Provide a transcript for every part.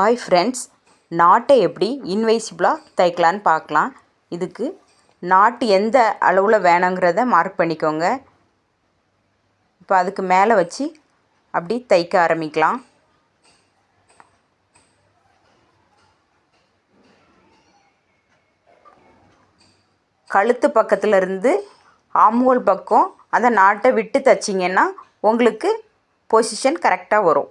Hi friends நாட்டை எப்படி இன்வைசிபிளாக தைக்கலான்னு பார்க்கலாம். இதுக்கு நாட்டு எந்த அளவில் வேணுங்கிறத மார்க் பண்ணிக்கோங்க. இப்போ அதுக்கு மேலே வச்சு அப்படி தைக்க ஆரம்பிக்கலாம். கழுத்து பக்கத்தில் இருந்து ஆம்ஹோல் பக்கம் அந்த நாட்டை விட்டு தைச்சிங்கன்னா உங்களுக்கு பொசிஷன் கரெக்டாக வரும்.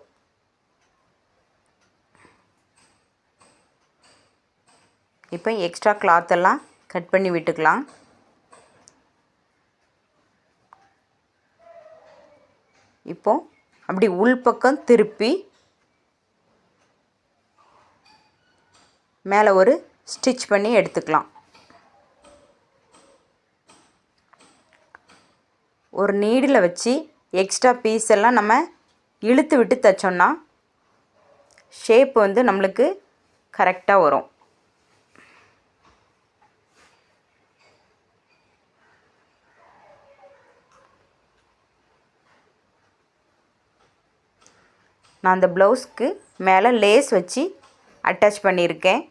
இப்போ எக்ஸ்ட்ரா கிளாத் எல்லாம் கட் பண்ணி விட்டுக்கலாம். இப்போ அப்படி உள்பக்கம் திருப்பி மேலே ஒரு ஸ்டிச் பண்ணி எடுத்துக்கலாம். ஒரு நீடில் வச்சு எக்ஸ்ட்ரா பீஸ் எல்லாம் நம்ம இழுத்து விட்டு தைச்சோன்னா ஷேப் வந்து நம்மளுக்கு கரெக்டாக வரும். நான் அந்த ப்ளவுஸ்க்கு மேலே லேஸ் வச்சு அட்டாச் பண்ணியிருக்கேன்.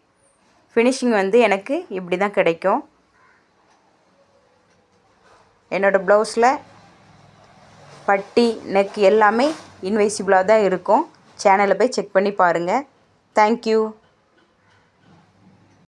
ஃபினிஷிங் வந்து எனக்கு இப்படி தான் கிடைக்கும். என்னோடய ப்ளவுஸில் பட்டி நெக் எல்லாமே இன்வைசிபிளாக தான் இருக்கும். சேனலை போய் செக் பண்ணி பாருங்கள் தேங்க்யூ